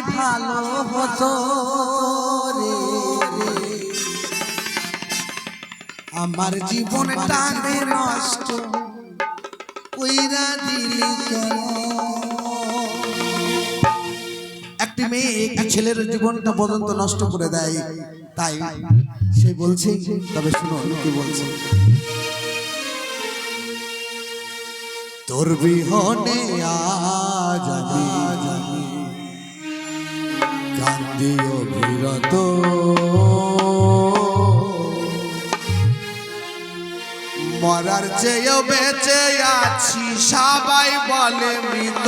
ভালো হতো রে আমার জীবনটাকে নষ্ট কইরা দিলি একটি মেয়ে একটি ছেলের জীবনটা পর্যন্ত নষ্ট করে দেয়, তাই সে বলছে, তবে শুনো, কি বলছে? তোর বিহনে আজ আমি কান্দি অভিরত মরার চেয়েও বেঁচে আছি, সবাই বলে মৃত।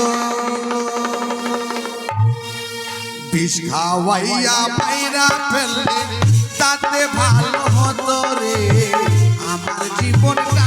বিষ খাওয়াইয়া মাইরা ফেললে তাতে ভালো হতো রে। আমার জীবনটাকে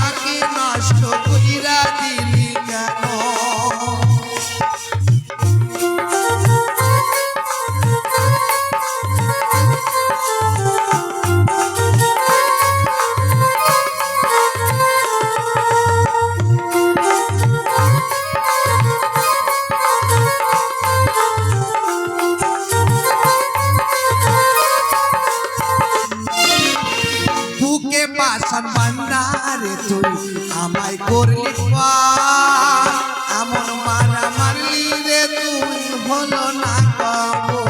বুকে পাশান বান্দারে তুই আমায় করলি। এমন মারা মারলি রে তুই হলো না কবো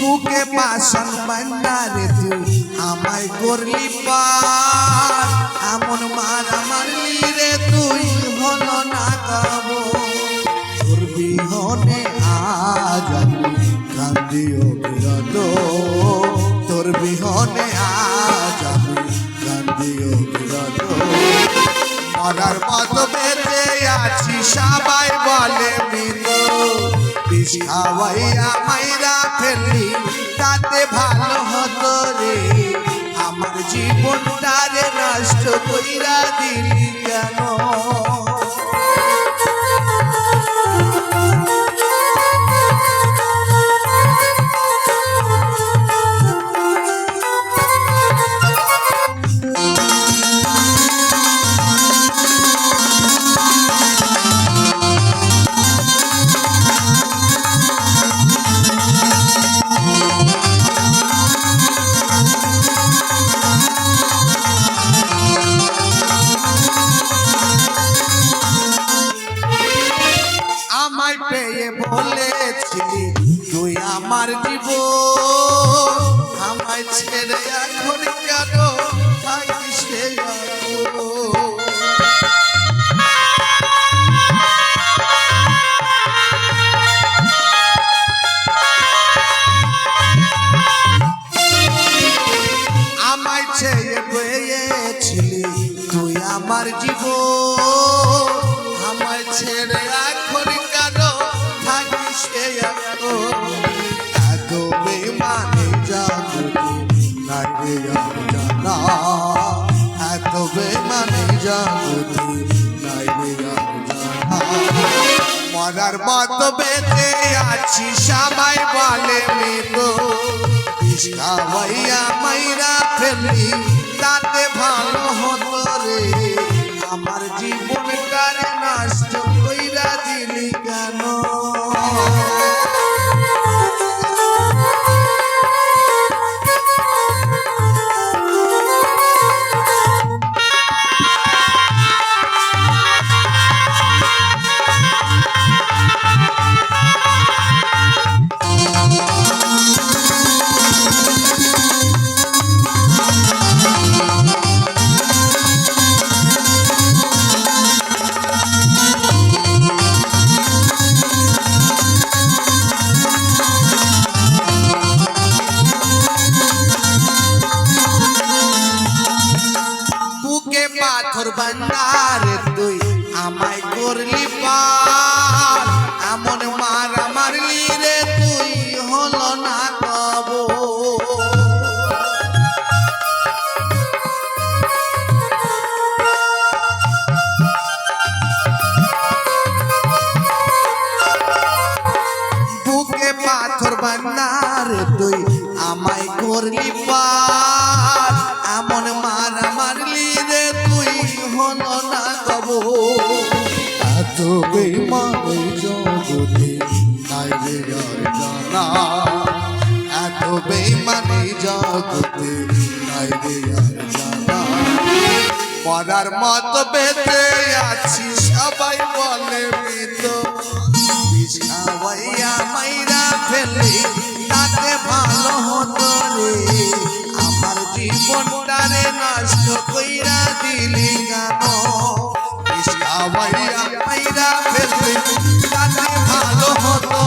বুকে পাশান বান্দারে তুই আমায় করলি পার এমন মারা মারলি বিহনে আজ আমি কান্দি অবিরত তোর বিহনে আজ আমি কান্দি অবিরত মরার মতো বেঁচে আছি, সবাই বলে মৃত। বিষ খাওয়াইয়া মাইরা ফেললি তাতে ভালো হতো রে। আমার জীবনটারে নষ্ট কইরা দিলি কেন? পেয়ে বলেছিলি তুই আমার জীব আমায় ছেড়ে এখন কেন রে আমার জীব আমায় ছেড়ে নাই রে জানা এত বেমানে জাগতি মতো বেঁচে আছি, সবাই বলে মৃত মাইরা ফেললি তাতে ভালো হতো রে। আমার জীবনটারে নষ্ট কইরা দিলি কেন? পাথর বান্দার তুই আমায় করলি পার। এমন মারা মারলি রে তুই হলো না কব বুকে পাথর আরে তুই আমায় করলি পার। এমন মার মারলি কব এত বেমানে জগতে নাই রে জানা। এত বেমানে জগতে নাই রে জানা। মরার মত বেঁচে আছি, সবাই বলে মৃত। বিষ খাওয়াইয়া মাইরা ফেলে, তাতে ভালো হতো রে। আমার জীবনটারে নষ্ট কইরা দিলি গান খাওয়াইয়া পাইরা ফেলবে। তাতে ভালো হতো